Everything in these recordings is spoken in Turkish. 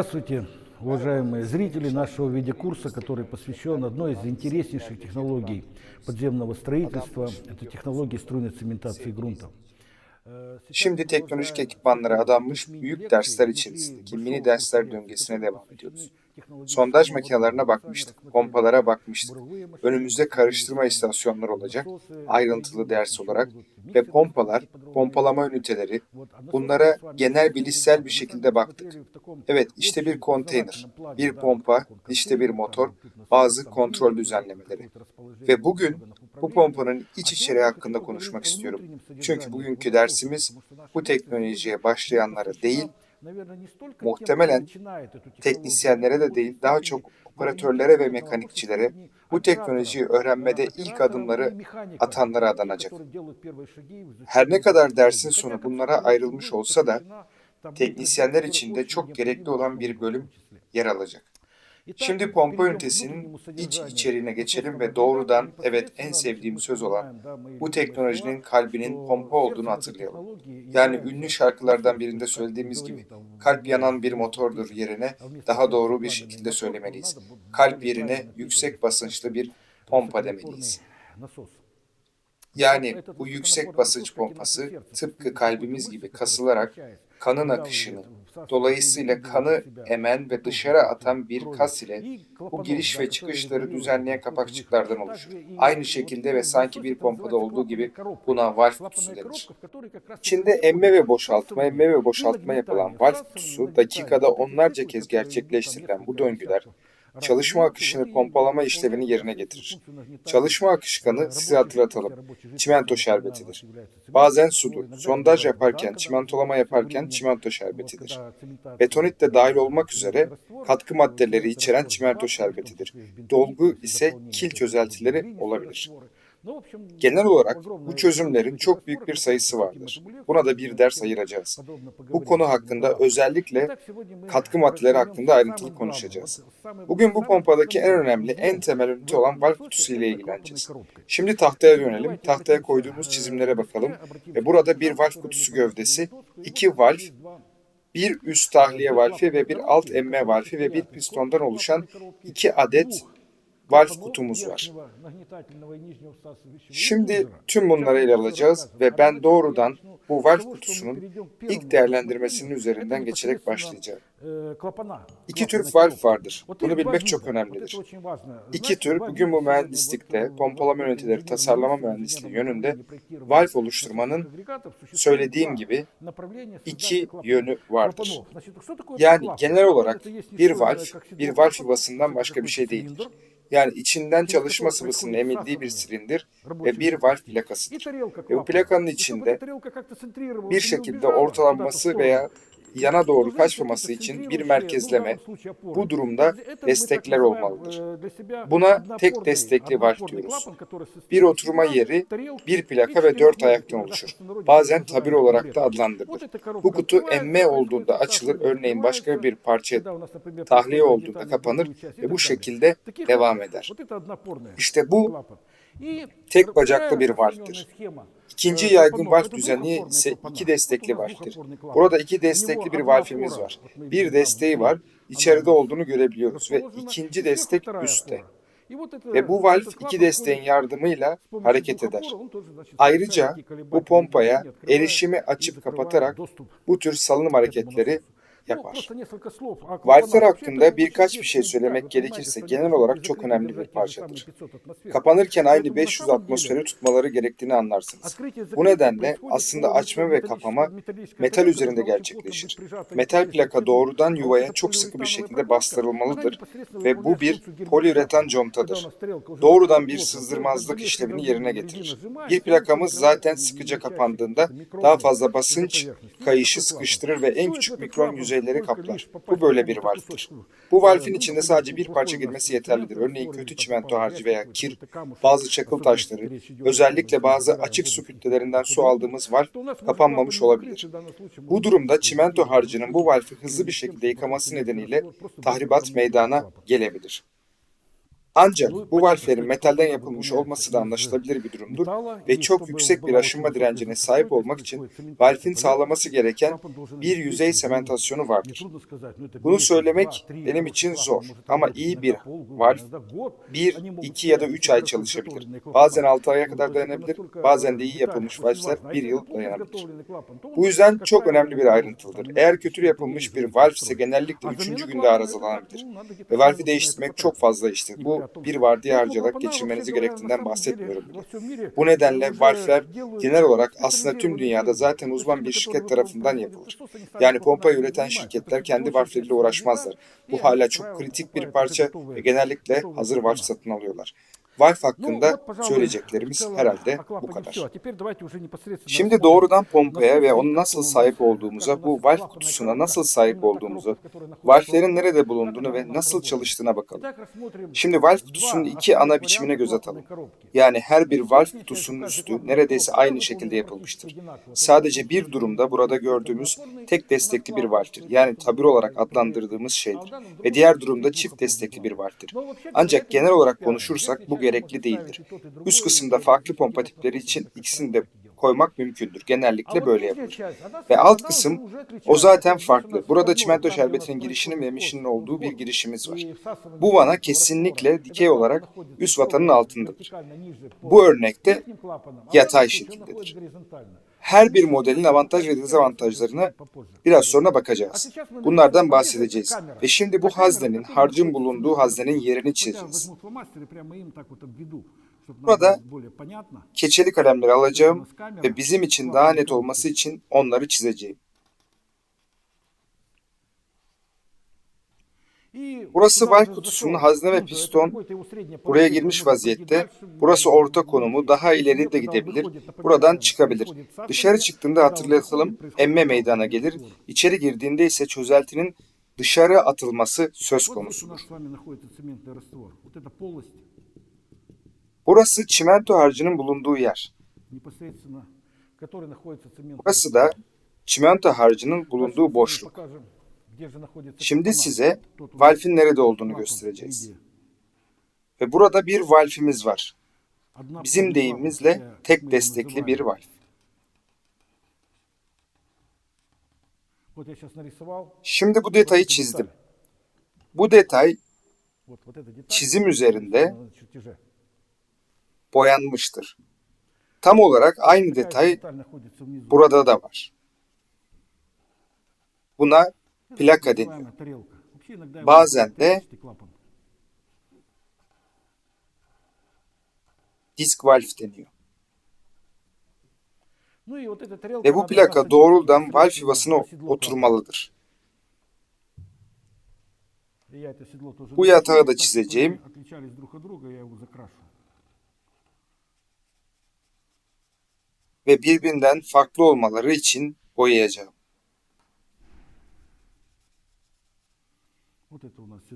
Здравствуйте, уважаемые зрители нашего видеокурса, который посвящен одной из интереснейших технологий подземного строительства. Это технологии струйной цементации грунта. Şimdi teknolojik ekipmanlara adanmış büyük dersler içerisindeki mini dersler döngesine devam ediyoruz. Sondaj makinelerine bakmıştık, pompalara bakmıştık. Önümüzde karıştırma istasyonları olacak, ayrıntılı ders olarak ve pompalar, pompalama üniteleri, bunlara genel bilişsel bir şekilde baktık. Evet, işte bir konteyner, bir pompa, işte bir motor, bazı kontrol düzenlemeleri. Ve bugün bu pompanın iç içeriği hakkında konuşmak istiyorum. Çünkü bugünkü dersimiz bu teknolojiye başlayanlara değil, muhtemelen teknisyenlere de değil, daha çok operatörlere ve mekanikçilere bu teknolojiyi öğrenmede ilk adımları atanlara adanacak. Her ne kadar dersin sonu bunlara ayrılmış olsa da teknisyenler için de çok gerekli olan bir bölüm yer alacak. Şimdi pompa ünitesinin iç içeriğine geçelim ve doğrudan evet en sevdiğim söz olan bu teknolojinin kalbinin pompa olduğunu hatırlayalım. Yani ünlü şarkılardan birinde söylediğimiz gibi kalp yanan bir motordur yerine daha doğru bir şekilde söylemeliyiz. Kalp yerine yüksek basınçlı bir pompa demeliyiz. Yani bu yüksek basınç pompası tıpkı kalbimiz gibi kasılarak kanın akışını, dolayısıyla kanı emen ve dışarı atan bir kas ile bu giriş ve çıkışları düzenleyen kapakçıklardan oluşur. Aynı şekilde ve sanki bir pompada olduğu gibi buna valf kutusu denir. İçinde emme ve boşaltma, emme ve boşaltma yapılan valf kutusu dakikada onlarca kez gerçekleştirilen bu döngüler çalışma akışını pompalama işlevini yerine getirir. Çalışma akışkanı size hatırlatalım. Çimento şerbetidir. Bazen sudur. Sondaj yaparken, çimentolama yaparken çimento şerbetidir. Betonit de dahil olmak üzere katkı maddeleri içeren çimento şerbetidir. Dolgu ise kil çözeltileri olabilir. Genel olarak bu çözümlerin çok büyük bir sayısı vardır. Buna da bir ders ayıracağız. Bu konu hakkında özellikle katkı maddeleri hakkında ayrıntılı konuşacağız. Bugün bu pompadaki en önemli, en temel ünite olan valf kutusu ile ilgileneceğiz. Şimdi tahtaya dönelim. Tahtaya koyduğumuz çizimlere bakalım. Ve burada bir valf kutusu gövdesi, iki valf, bir üst tahliye valfi ve bir alt emme valfi ve bir pistondan oluşan iki adet valf kutumuz var. Şimdi tüm bunları ele alacağız ve ben doğrudan bu valf kutusunun ilk değerlendirmesinin üzerinden geçerek başlayacağım. İki tür valf vardır. Bunu bilmek çok önemlidir. İki tür bugün bu mühendislikte pompalama üniteleri tasarlama mühendisliği yönünde valf oluşturmanın söylediğim gibi iki yönü vardır. Yani genel olarak bir valf bir valf yuvasından başka bir şey değildir. Yani içinden çalışma sıvısının emildiği bir silindir ve bir valf plakasıdır. Ve bu plakanın içinde bir şekilde ortalanması veya yana doğru kaçmaması için bir merkezleme, bu durumda destekler olmalıdır. Buna tek destekli valf diyoruz. Bir oturma yeri, bir plaka ve dört ayaktan oluşur. Bazen tabir olarak da adlandırılır. Bu kutu emme olduğunda açılır, örneğin başka bir parça tahliye olduğunda kapanır ve bu şekilde devam eder. İşte bu tek bacaklı bir valftir. İkinci yaygın valf düzeni ise iki destekli valftir. Burada iki destekli bir valfimiz var. Bir desteği var, içeride olduğunu görebiliyoruz ve ikinci destek üstte. Ve bu valf iki desteğin yardımıyla hareket eder. Ayrıca bu pompaya erişimi açıp kapatarak bu tür salınım hareketleri yapar. Valfler hakkında birkaç bir şey söylemek gerekirse genel olarak çok önemli bir parçadır. Kapanırken aynı 500 atmosferi tutmaları gerektiğini anlarsınız. Bu nedenle aslında açma ve kapama metal üzerinde gerçekleşir. Metal plaka doğrudan yuvaya çok sıkı bir şekilde bastırılmalıdır ve bu bir poliüretan contadır. Doğrudan bir sızdırmazlık işlevini yerine getirir. Bir plakamız zaten sıkıca kapandığında daha fazla basınç kayışı sıkıştırır ve en küçük mikron yüzeyleri kaplar. Bu böyle bir valftir. Bu valfin içinde sadece bir parça girmesi yeterlidir. Örneğin kötü çimento harcı veya kir, bazı çakıl taşları, özellikle bazı açık su kütlelerinden su aldığımız valf kapanmamış olabilir. Bu durumda çimento harcının bu valfi hızlı bir şekilde yıkaması nedeniyle tahribat meydana gelebilir. Ancak bu valflerin metalden yapılmış olması da anlaşılabilir bir durumdur ve çok yüksek bir aşınma direncine sahip olmak için valfin sağlaması gereken bir yüzey sementasyonu vardır. Bunu söylemek benim için zor ama iyi bir valf 1, 2 ya da 3 ay çalışabilir. Bazen 6 aya kadar dayanabilir, bazen de iyi yapılmış valfler 1 yıl dayanabilir. Bu yüzden çok önemli bir ayrıntılıdır. Eğer kötü yapılmış bir valf ise genellikle 3. günde arızalanabilir. Ve valfi değiştirmek çok fazla iştir. Bu bir vardiya harcayarak geçirmenizi gerektiğinden bahsetmiyorum bile. Bu nedenle valfler genel olarak aslında tüm dünyada zaten uzman bir şirket tarafından yapılır. Yani pompayı üreten şirketler kendi valfleriyle uğraşmazlar. Bu hala çok kritik bir parça ve genellikle hazır valf satın alıyorlar. Valf hakkında söyleyeceklerimiz herhalde bu kadar. Şimdi doğrudan pompaya ve onun nasıl sahip olduğumuza, bu valf kutusuna nasıl sahip olduğumuza, valflerin nerede bulunduğunu ve nasıl çalıştığına bakalım. Şimdi valf kutusunun iki ana biçimine göz atalım. Yani her bir valf kutusunun üstü neredeyse aynı şekilde yapılmıştır. Sadece bir durumda burada gördüğümüz tek destekli bir valftir. Yani tabir olarak adlandırdığımız şeydir. Ve diğer durumda çift destekli bir valftir. Ancak genel olarak konuşursak bu gerekli değildir. Üst kısımda farklı pompa tipleri için ikisini de koymak mümkündür. Genellikle böyle yapılır. Ve alt kısım o zaten farklı. Burada çimento şerbetinin girişinin ve emişinin olduğu bir girişimiz var. Bu vana kesinlikle dikey olarak üst vatanın altındadır. Bu örnekte yatay şekildedir. Her bir modelin avantaj ve dezavantajlarına biraz sonra bakacağız. Bunlardan bahsedeceğiz. Ve şimdi bu haznenin, harcın bulunduğu haznenin yerini çizeceğiz. Burada keçeli kalemleri alacağım ve bizim için daha net olması için onları çizeceğim. Burası valf kutusunun hazne ve piston buraya girmiş vaziyette. Burası orta konumu. Daha ileri de gidebilir. Buradan çıkabilir. Dışarı çıktığında hatırlatalım emme meydana gelir. İçeri girdiğinde ise çözeltinin dışarı atılması söz konusudur. Burası çimento harcının bulunduğu yer. Burası da çimento harcının bulunduğu boşluk. Şimdi size valfin nerede olduğunu göstereceğiz. Ve burada bir valfimiz var. Bizim deyimimizle tek destekli bir valf. Şimdi bu detayı çizdim. Bu detay çizim üzerinde boyanmıştır. Tam olarak aynı detay burada da var. Buna plaka deniyor. Bazen de disk valf deniyor. Ve bu plaka doğrudan valf yuvasına oturmalıdır. Bu yatağı da çizeceğim. Ve birbirinden farklı olmaları için boyayacağım.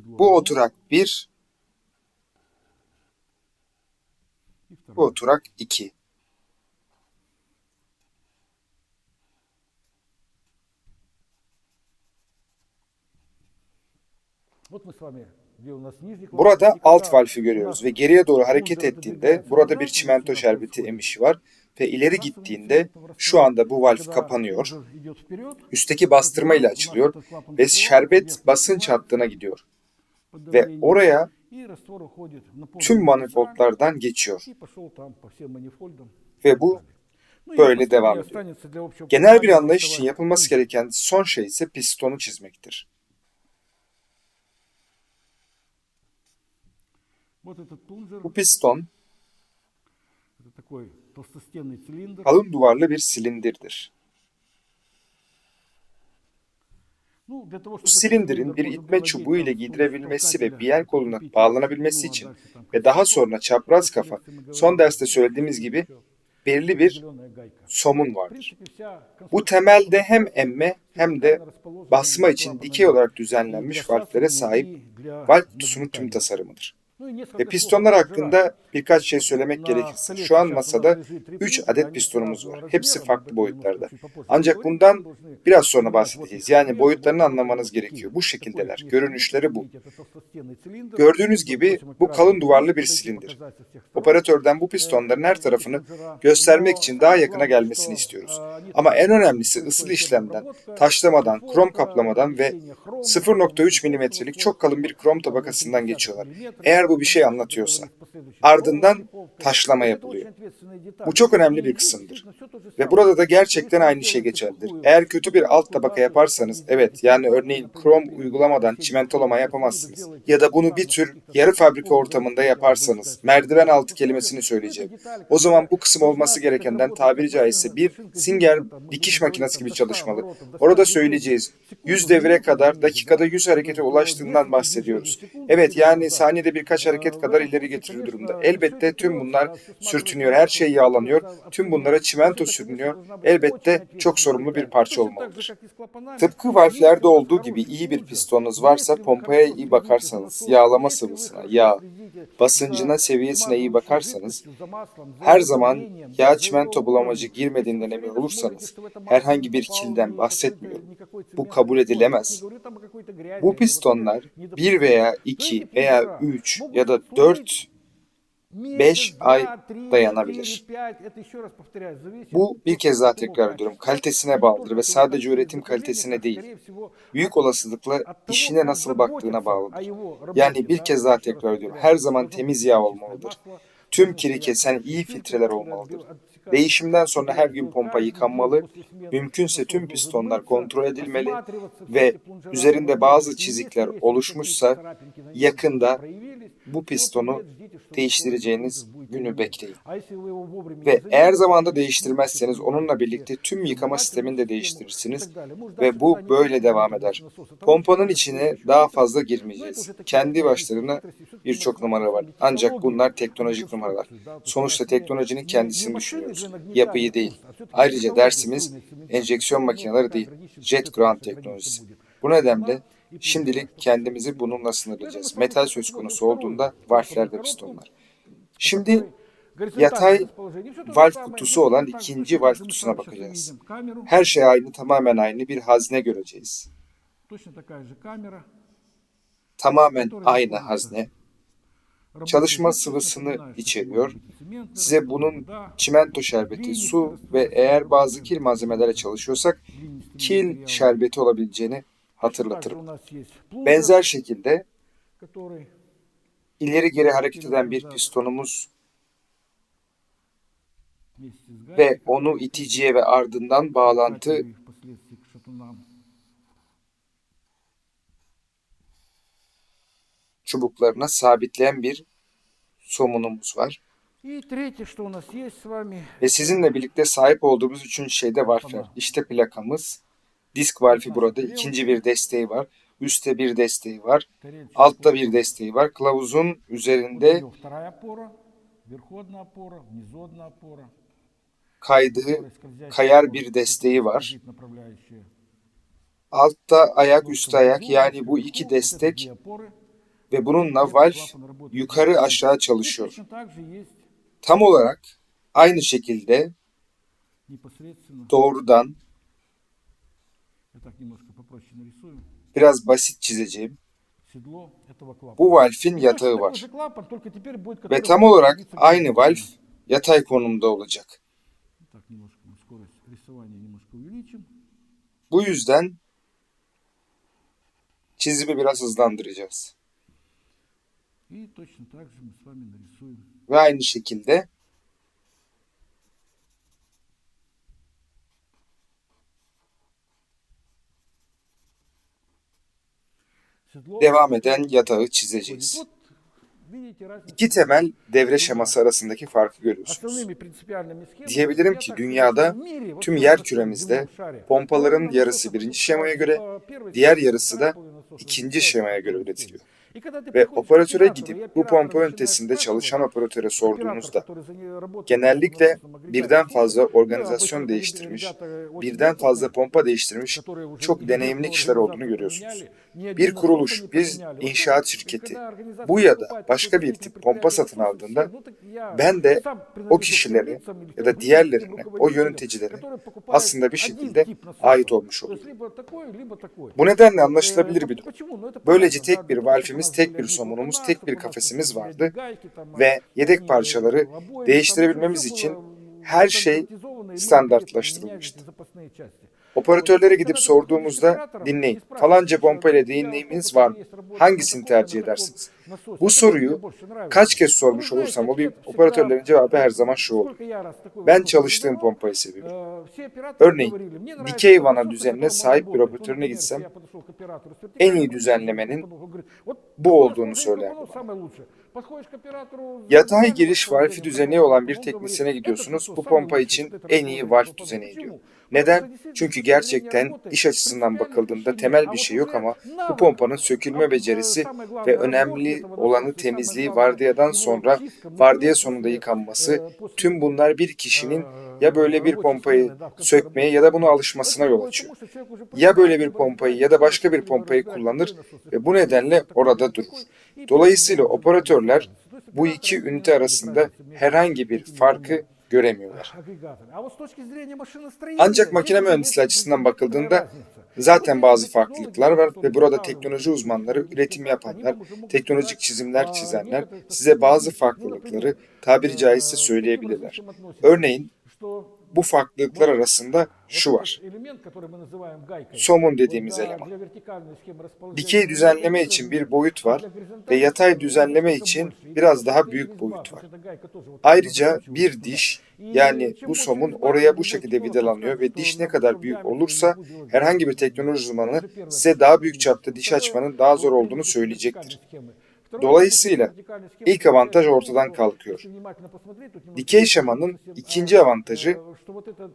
Bu oturak 1, bu oturak 2. Burada alt valfi görüyoruz ve geriye doğru hareket ettiğinde burada bir çimento şerbeti emişi var ve ileri gittiğinde şu anda bu valf kapanıyor. Üstteki bastırma ile açılıyor ve şerbet basınç hattına gidiyor. Ve oraya tüm manifoldlardan geçiyor. Ve bu böyle devam ediyor. Genel bir anlayış için yapılması gereken son şey ise pistonu çizmektir. Bu piston kalın duvarlı bir silindirdir. Bu silindirin bir itme çubuğu ile giydirebilmesi ve biyen koluna bağlanabilmesi için ve daha sonra çapraz kafa, son derste söylediğimiz gibi belirli bir somun vardır. Bu temelde hem emme hem de basma için dikey olarak düzenlenmiş valflere sahip valf kutusunun tüm tasarımıdır. Ve pistonlar hakkında birkaç şey söylemek gerekirse şu an masada 3 adet pistonumuz var. Hepsi farklı boyutlarda. Ancak bundan biraz sonra bahsedeceğiz. Yani boyutlarını anlamanız gerekiyor. Bu şekildeler. Görünüşleri bu. Gördüğünüz gibi bu kalın duvarlı bir silindir. Operatörden bu pistonların her tarafını göstermek için daha yakına gelmesini istiyoruz. Ama en önemlisi ısıl işlemden, taşlamadan, krom kaplamadan ve 0.3 milimetrelik çok kalın bir krom tabakasından geçiyorlar. Eğer bu bir şey anlatıyorsa. Ardından taşlama yapılıyor. Bu çok önemli bir kısımdır. Ve burada da gerçekten aynı şey geçerlidir. Eğer kötü bir alt tabaka yaparsanız, evet yani örneğin krom uygulamadan çimentolama yapamazsınız. Ya da bunu bir tür yarı fabrika ortamında yaparsanız, merdiven altı kelimesini söyleyeceğim. O zaman bu kısım olması gerekenden tabiri caizse bir Singer dikiş makinesi gibi çalışmalı. Orada söyleyeceğiz. 100 devre kadar dakikada 100 harekete ulaştığından bahsediyoruz. Evet yani saniyede birkaç hareket kadar ileri getirir durumda. Elbette tüm bunlar sürtünüyor, her şey yağlanıyor. Tüm bunlara çimento sürünüyor. Elbette çok sorumlu bir parça olmalıdır. Tıpkı valflerde olduğu gibi iyi bir pistonunuz varsa pompaya iyi bakarsanız, yağlama sıvısına, yağ, basıncına, seviyesine iyi bakarsanız, her zaman yağ çimento bulamacı girmediğinden emin olursanız, herhangi bir kilden bahsetmiyorum. Bu kabul edilemez. Bu pistonlar 1 veya 2 veya 3 ya da 4 5 ay dayanabilir. Bu bir kez daha tekrar ediyorum. Kalitesine bağlıdır ve sadece üretim kalitesine değil. Büyük olasılıkla işine nasıl baktığına bağlıdır. Yani bir kez daha tekrar ediyorum. Her zaman temiz yağ olmalıdır. Tüm kiri kesen iyi filtreler olmalıdır. Değişimden sonra her gün pompa yıkanmalı, mümkünse tüm pistonlar kontrol edilmeli ve üzerinde bazı çizikler oluşmuşsa yakında bu pistonu değiştireceğiniz günü bekleyin. Ve eğer zamanda değiştirmezseniz onunla birlikte tüm yıkama sistemini de değiştirirsiniz ve bu böyle devam eder. Pompanın içine daha fazla girmeyeceğiz. Kendi başlarına birçok numara var. Ancak bunlar teknolojik numaralar. Sonuçta teknolojinin kendisini düşünüyoruz. Yapıyı değil. Ayrıca dersimiz enjeksiyon makineleri değil. Jet ground teknolojisi. Bu nedenle Şimdilik kendimizi bununla sınırlayacağız. Metal söz konusu olduğunda valfler ve pistonlar. Şimdi yatay valf kutusu olan ikinci valf kutusuna bakacağız. Her şey aynı, tamamen aynı bir hazne göreceğiz. Tamamen aynı hazne. Çalışma sıvısını içeriyor. Size bunun çimento şerbeti, su ve eğer bazı kil malzemelerle çalışıyorsak kil şerbeti olabileceğini hatırlatırım. Benzer şekilde ileri geri hareket eden bir pistonumuz ve onu iticiye ve ardından bağlantı çubuklarına sabitleyen bir somunumuz var. Ve sizinle birlikte sahip olduğumuz üçüncü şey de valfler. İşte plakamız. Disk valfi burada. İkinci bir desteği var. Üste bir desteği var. Altta bir desteği var. Kılavuzun üzerinde kaydığı, kayar bir desteği var. Altta ayak, üstte ayak yani bu iki destek ve bununla valf yukarı aşağı çalışıyor. Tam olarak aynı şekilde doğrudan biraz basit çizeceğim. Bu valfin yatağı var. Ve tam olarak aynı valf yatay konumda olacak. Bu yüzden çizimi biraz hızlandıracağız. Ve aynı şekilde devam eden yatağı çizeceğiz. İki temel devre şeması arasındaki farkı görüyorsunuz. Diyebilirim ki dünyada tüm yer küremizde pompaların yarısı birinci şemaya göre, diğer yarısı da ikinci şemaya göre üretiliyor. Ve operatöre gidip bu pompa ünitesinde çalışan operatöre sorduğunuzda genellikle birden fazla organizasyon değiştirmiş, birden fazla pompa değiştirmiş çok deneyimli kişiler olduğunu görüyorsunuz. Bir kuruluş, bir inşaat şirketi bu ya da başka bir tip pompa satın aldığında ben de o kişilere ya da diğerlerine, o yöneticilere aslında bir şekilde ait olmuş oluyor. Bu nedenle anlaşılabilir bir durum. Böylece tek bir valfimiz, tek bir somunumuz, tek bir kafesimiz vardı. ve yedek parçaları değiştirebilmemiz için her şey standartlaştırılmıştı. Operatörlere gidip sorduğumuzda dinleyin falanca pompa ile deneyiminiz var mı? Hangisini tercih edersiniz? Bu soruyu kaç kez sormuş olursam olayım operatörlerin cevabı her zaman şu olur. Ben çalıştığım pompayı seviyorum. Örneğin dikey vana düzenine sahip bir operatörüne gitsem en iyi düzenlemenin bu olduğunu söyler. Yatay giriş valfi düzeni olan bir teknisyene gidiyorsunuz. Bu pompa için en iyi valf düzeni diyor. Neden? Çünkü gerçekten iş açısından bakıldığında temel bir şey yok ama bu pompanın sökülme becerisi ve önemli olanı temizliği vardiyadan sonra vardiya sonunda yıkanması tüm bunlar bir kişinin ya böyle bir pompayı sökmeye ya da buna alışmasına yol açıyor. Ya böyle bir pompayı ya da başka bir pompayı kullanır ve bu nedenle orada durur. Dolayısıyla operatörler bu iki ünite arasında herhangi bir farkı göremiyorlar. Ancak makine mühendisliği açısından bakıldığında zaten bazı farklılıklar var ve burada teknoloji uzmanları, üretim yapanlar, teknolojik çizimler çizenler size bazı farklılıkları tabiri caizse söyleyebilirler. Örneğin bu farklılıklar arasında şu var. Somun dediğimiz eleman. Dikey düzenleme için bir boyut var ve yatay düzenleme için biraz daha büyük boyut var. Ayrıca bir diş yani bu somun oraya bu şekilde vidalanıyor ve diş ne kadar büyük olursa herhangi bir teknoloji uzmanı size daha büyük çapta diş açmanın daha zor olduğunu söyleyecektir. Dolayısıyla ilk avantaj ortadan kalkıyor. Dikey şemanın ikinci avantajı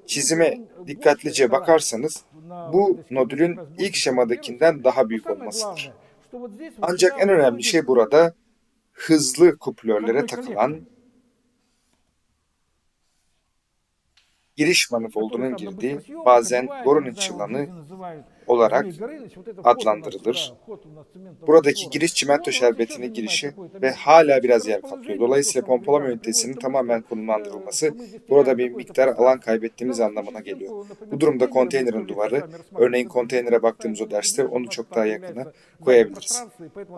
çizime dikkatlice bakarsanız bu nodülün ilk şemadakinden daha büyük olmasıdır. Ancak en önemli şey burada hızlı kuplörlere takılan giriş manifoldunun girdiği bazen Gorun'un çılanı olarak adlandırılır. Buradaki giriş çimento şerbetinin girişi ve hala biraz yer kaplıyor. Dolayısıyla pompalama ünitesinin tamamen konumlandırılması burada bir miktar alan kaybettiğimiz anlamına geliyor. Bu durumda konteynerin duvarı, örneğin konteynere baktığımız o derste onu çok daha yakına koyabiliriz.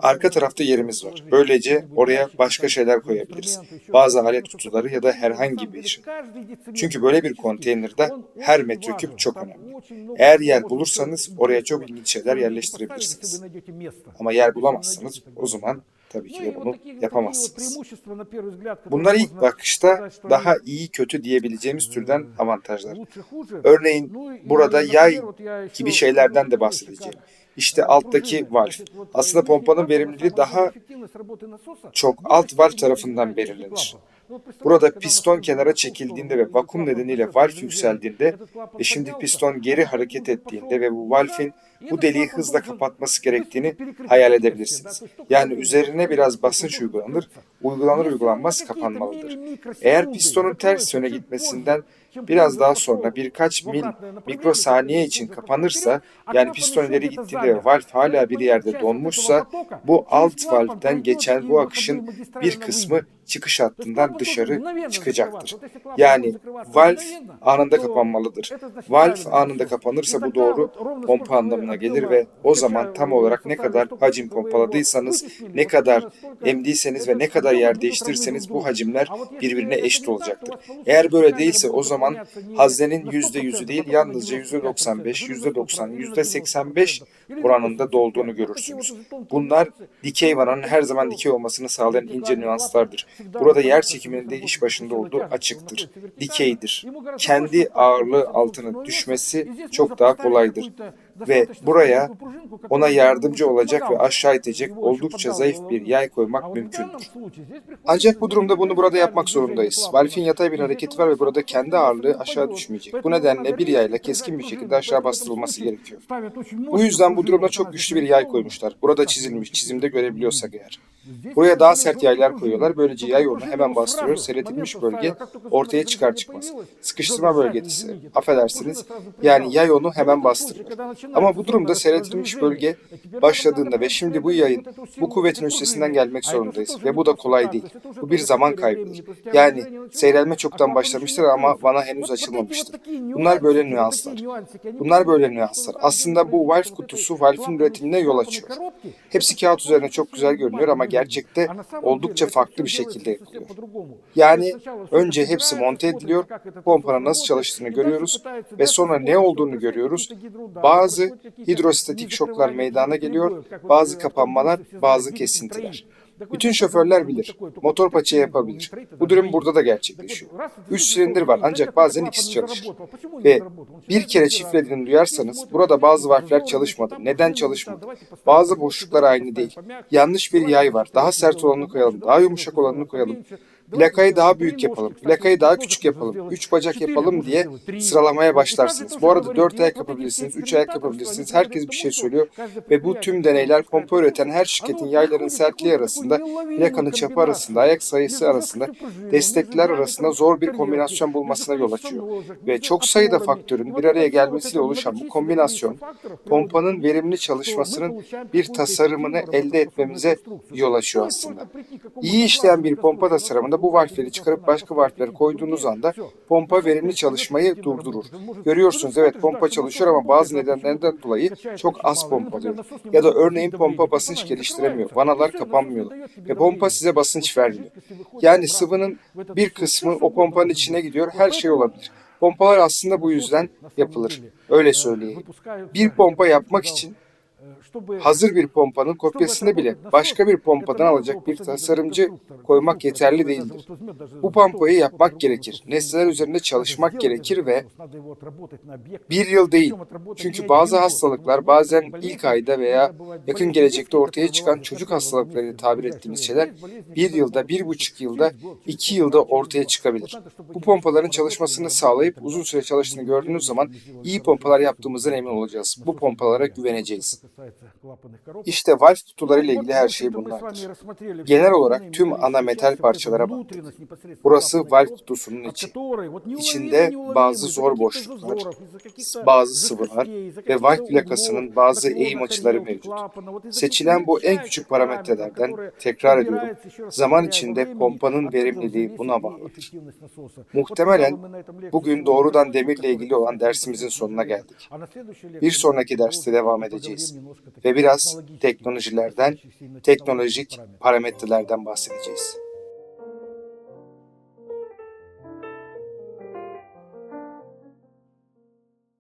Arka tarafta yerimiz var. Böylece oraya başka şeyler koyabiliriz. Bazı alet kutuları ya da herhangi bir şey. Çünkü böyle bir konteynerde her metreküp çok önemli. Eğer yer bulursanız oraya çok ilginç şeyler yerleştirebilirsiniz. Ama yer bulamazsanız o zaman tabii ki de bunu yapamazsınız. Bunlar ilk bakışta daha iyi kötü diyebileceğimiz türden avantajlar. Örneğin burada yay gibi şeylerden de bahsedeceğim. İşte alttaki valf. Aslında pompanın verimliliği daha çok alt valf tarafından belirlenir. Burada piston kenara çekildiğinde ve vakum nedeniyle valf yükseldiğinde ve şimdi piston geri hareket ettiğinde ve bu valfin bu deliği hızla kapatması gerektiğini hayal edebilirsiniz. Yani üzerine biraz basınç uygulanır, uygulanır uygulanmaz kapanmalıdır. Eğer pistonun ters yöne gitmesinden biraz daha sonra birkaç mil mikrosaniye için kapanırsa, yani piston ileri gittiğinde ve valf hala bir yerde donmuşsa, bu alt valften geçen bu akışın bir kısmı çıkış hattından dışarı çıkacaktır. Yani valf anında kapanmalıdır. Valf anında kapanırsa bu doğru pompa anlamına gelir ve o zaman tam olarak ne kadar hacim pompaladıysanız, ne kadar emdiyseniz ve ne kadar yer değiştirirseniz bu hacimler birbirine eşit olacaktır. Eğer böyle değilse o zaman haznenin %100'ü değil yalnızca %95, %90, %85 oranında dolduğunu görürsünüz. Bunlar dikey varanın her zaman dikey olmasını sağlayan ince nüanslardır. Burada yer çekiminin de iş başında olduğu açıktır. Dikeydir. Kendi ağırlığı altına düşmesi çok daha kolaydır. Ve buraya ona yardımcı olacak ve aşağı itecek oldukça zayıf bir yay koymak mümkündür. Ancak bu durumda bunu burada yapmak zorundayız. Valfin yatay bir hareketi var ve burada kendi ağırlığı aşağı düşmeyecek. Bu nedenle bir yayla keskin bir şekilde aşağı bastırılması gerekiyor. Bu yüzden bu durumda çok güçlü bir yay koymuşlar. Burada çizilmiş, çizimde görebiliyorsak eğer. Buraya daha sert yaylar koyuyorlar. Böylece yay onu hemen bastırıyor. Seyretilmiş bölge ortaya çıkar çıkmaz. Sıkıştırma bölgesi. Affedersiniz. Yani yay onu hemen bastırıyor. Ama bu durumda seyretilmiş bölge başladığında ve şimdi bu yayın bu kuvvetin üstesinden gelmek zorundayız. Ve bu da kolay değil. Bu bir zaman kaybıdır. Yani seyrelme çoktan başlamıştır ama vana henüz açılmamıştır. Bunlar böyle nüanslar. Bunlar böyle nüanslar. Aslında bu valve kutusu valve'in üretimine yol açıyor. Hepsi kağıt üzerine çok güzel görünüyor ama gerçekte oldukça farklı bir şekilde yapılıyor. Yani önce hepsi monte ediliyor, pompanın nasıl çalıştığını görüyoruz ve sonra ne olduğunu görüyoruz. Bazı hidrostatik şoklar meydana geliyor, bazı kapanmalar, bazı kesintiler. Bütün şoförler bilir. Motor paça yapabilir. Bu durum burada da gerçekleşiyor. Üç silindir var ancak bazen ikisi çalışır. Ve bir kere çiftlediğini duyarsanız burada bazı valfler çalışmadı. Neden çalışmadı? Bazı boşluklar aynı değil. Yanlış bir yay var. Daha sert olanını koyalım. Daha yumuşak olanını koyalım. Plakayı daha büyük yapalım. Plakayı daha küçük yapalım. Üç bacak yapalım diye sıralamaya başlarsınız. Bu arada dört ayak yapabilirsiniz. Üç ayak yapabilirsiniz. Herkes bir şey söylüyor. Ve bu tüm deneyler pompa üreten her şirketin yayların sertliği arasında, plakanın çapı arasında, ayak sayısı arasında, destekler arasında zor bir kombinasyon bulmasına yol açıyor. Ve çok sayıda faktörün bir araya gelmesiyle oluşan bu kombinasyon, pompanın verimli çalışmasının bir tasarımını elde etmemize yol açıyor aslında. İyi işleyen bir pompa tasarımında bu valfleri çıkarıp başka valfleri koyduğunuz anda pompa verimli çalışmayı durdurur. Görüyorsunuz evet pompa çalışıyor ama bazı nedenlerden dolayı çok az pompalıyor. Ya da örneğin pompa basınç geliştiremiyor. Vanalar kapanmıyor. Ve pompa size basınç vermiyor. Yani sıvının bir kısmı o pompanın içine gidiyor. Her şey olabilir. Pompalar aslında bu yüzden yapılır. Öyle söyleyeyim. Bir pompa yapmak için hazır bir pompanın kopyasını bile başka bir pompadan alacak bir tasarımcı koymak yeterli değildir. Bu pompayı yapmak gerekir. Nesneler üzerinde çalışmak gerekir ve bir yıl değil. Çünkü bazı hastalıklar bazen ilk ayda veya yakın gelecekte ortaya çıkan çocuk hastalıklarıyla tabir ettiğimiz şeyler bir yılda, bir buçuk yılda, iki yılda ortaya çıkabilir. Bu pompaların çalışmasını sağlayıp uzun süre çalıştığını gördüğünüz zaman iyi pompalar yaptığımızdan emin olacağız. Bu pompalara güveneceğiz. İşte valve kutularıyla ilgili her şey bunlardır. Genel olarak tüm ana metal parçalara baktık. Burası valve kutusunun içi. İçinde bazı zor boşluklar, bazı sıvılar ve valve plakasının bazı eğim açıları mevcut. Seçilen bu en küçük parametrelerden, tekrar ediyorum, zaman içinde pompanın verimliliği buna bağlıdır. Muhtemelen bugün doğrudan demirle ilgili olan dersimizin sonuna geldik. Bir sonraki derste devam edeceğiz ve biraz teknolojilerden, teknolojik parametrelerden bahsedeceğiz.